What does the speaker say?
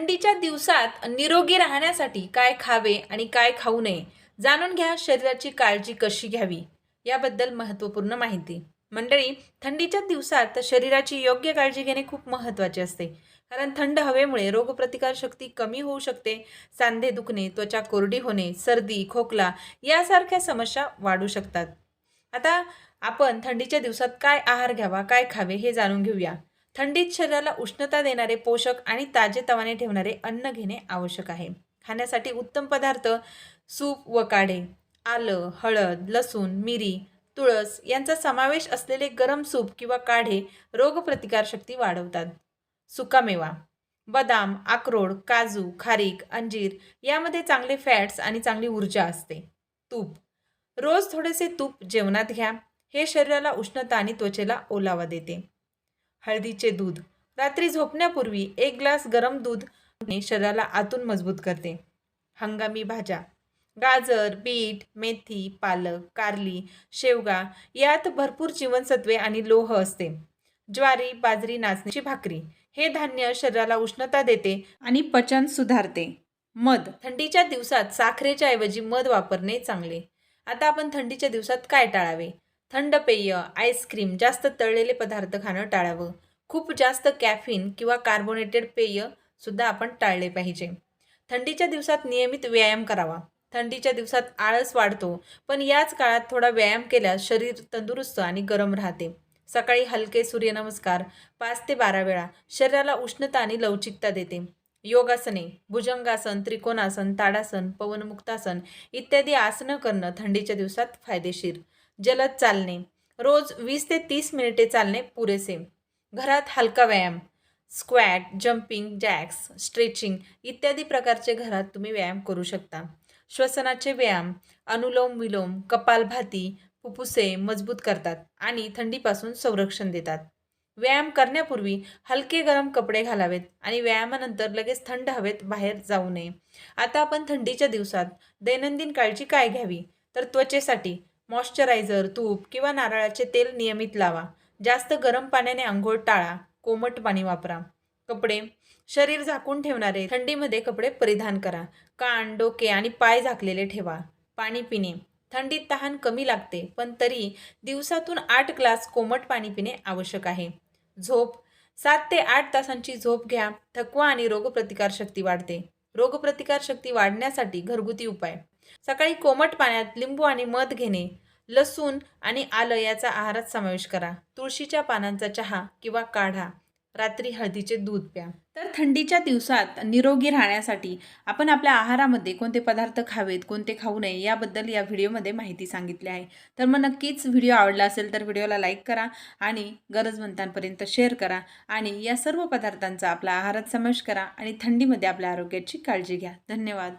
थंडीच्या दिवसात निरोगी राहण्यासाठी काय खावे आणि काय खाऊ नये जाणून घ्या शरीराची काळजी कशी घ्यावी याबद्दल महत्त्वपूर्ण माहिती. मंडळी थंडीच्या दिवसात शरीराची योग्य काळजी घेणे खूप महत्त्वाचे असते. कारण थंड हवेमुळे रोगप्रतिकार शक्ती कमी होऊ शकते सांधे दुखणे त्वचा कोरडी होणे सर्दी खोकला यासारख्या समस्या वाढू शकतात. आता आपण थंडीच्या दिवसात काय आहार घ्यावा काय खावे हे जाणून घेऊया. थंडीत शरीराला उष्णता देणारे पोषक आणि ताजेतवाने ठेवणारे अन्न घेणे आवश्यक आहे. खाण्यासाठी उत्तम पदार्थ सूप व काढे आलं हळद लसूण मिरी तुळस यांचा समावेश असलेले गरम सूप किंवा काढे रोगप्रतिकारशक्ती वाढवतात. सुकामेवा बदाम अक्रोड काजू खारीक अंजीर यामध्ये चांगले फॅट्स आणि चांगली ऊर्जा असते. तूप रोज थोडेसे तूप जेवणात घ्या. हे शरीराला उष्णता आणि त्वचेला ओलावा देते. हळदीचे दूध. रात्री झोपण्यापूर्वी एक ग्लास गरम दूध शरीराला आतून मजबूत करते. हंगामी भाज्या. गाजर बीट मेथी पालक कारली शेवगा यात भरपूर जीवनसत्वे आणि लोह असते. ज्वारी बाजरी नाचण्याची भाकरी हे धान्य शरीराला उष्णता देते आणि पचन सुधारते. मध. थंडीच्या दिवसात साखरेच्या ऐवजी मध वापरणे चांगले. आता आपण थंडीच्या दिवसात काय टाळावे? थंड पेय आईस्क्रीम जास्त तळलेले पदार्थ खाणं टाळावं. खूप जास्त कॅफिन किंवा कार्बोनेटेड पेय सुद्धा आपण टाळले पाहिजे. थंडीच्या दिवसात नियमित व्यायाम करावा. थंडीच्या दिवसात आळस वाढतो पण याच काळात थोडा व्यायाम केल्यास शरीर तंदुरुस्त आणि गरम राहते. सकाळी हलके सूर्यनमस्कार पाच ते बारा वेळा शरीराला उष्णता आणि लवचिकता देते. योगासने भुजंगासन त्रिकोणासन ताडासन पवनमुक्तासन इत्यादी आसनं करणं थंडीच्या दिवसात फायदेशीर. जलद चालणे. रोज वीस ते तीस मिनिटे चालणे पुरेसे. घरात हलका व्यायाम. स्क्वॅट जम्पिंग जॅक्स स्ट्रेचिंग इत्यादी प्रकारचे घरात तुम्ही व्यायाम करू शकता. श्वसनाचे व्यायाम अनुलोम विलोम कपालभाती फुफ्फुसे मजबूत करतात आणि थंडीपासून संरक्षण देतात. व्यायाम करण्यापूर्वी हलके गरम कपडे घालावेत आणि व्यायामानंतर लगेच थंड हवेत बाहेर जाऊ नये. आता आपण थंडीच्या दिवसात दैनंदिन काळजी काय घ्यावी? तर त्वचेसाठी मॉइश्चरायझर तूप किंवा नारळाचे तेल नियमित लावा. जास्त गरम पाण्याने आंघोळ टाळा. कोमट पाणी वापरा. कपडे शरीर झाकून ठेवणारे थंडीमध्ये कपडे परिधान करा. कान डोके आणि पाय झाकलेले ठेवा. पाणी पिणे. थंडीत तहान कमी लागते पण तरी दिवसातून आठ ग्लास कोमट पाणी पिणे आवश्यक आहे. झोप. सात ते आठ तासांची झोप घ्या. थकवा आणि रोगप्रतिकारशक्ती वाढते. रोगप्रतिकारशक्ती वाढण्यासाठी घरगुती उपाय. सकाळी कोमट पाण्यात लिंबू आणि मध घेणे लसूण आणि आलं याचा आहारात समावेश करा. तुळशीच्या पानांचा चहा किंवा काढा. रात्री हळदीचे दूध प्या. तर थंडीच्या दिवसात निरोगी राहण्यासाठी आपण आपल्या आहारामध्ये कोणते पदार्थ खावेत कोणते खाऊ नये याबद्दल या व्हिडिओमध्ये माहिती सांगितली आहे. तर मग नक्कीच व्हिडिओ आवडला असेल तर व्हिडिओला लाईक करा आणि गरजवंतांपर्यंत शेअर करा आणि या सर्व पदार्थांचा आपल्या आहारात समावेश करा आणि थंडीमध्ये आपल्या आरोग्याची काळजी घ्या. धन्यवाद.